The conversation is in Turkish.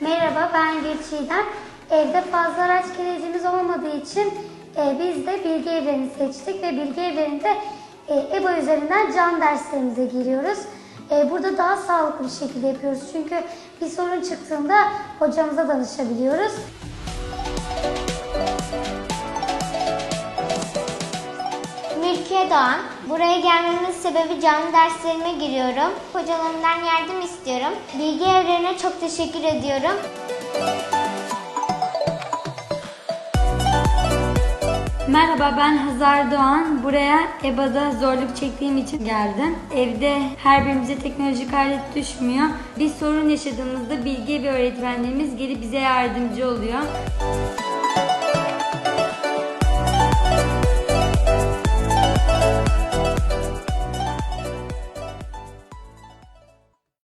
Merhaba ben Gülçiğdem. Evde fazla araç kirecimiz olmadığı için e, biz de bilgi evlerini seçtik ve bilgi evlerinde e, EBA üzerinden can derslerimize giriyoruz. E, burada daha sağlıklı bir şekilde yapıyoruz çünkü bir sorun çıktığında hocamıza danışabiliyoruz. Müzik Mülkiye Doğan. Buraya gelmemin sebebi canlı derslerime giriyorum. Hocalarımdan yardım istiyorum. Bilgi evlerine çok teşekkür ediyorum. Merhaba ben Hazar Doğan. Buraya EBA'da zorluk çektiğim için geldim. Evde her birimize teknolojik alet düşmüyor. Bir sorun yaşadığımızda bilgi ve öğretmenlerimiz gelip bize yardımcı oluyor.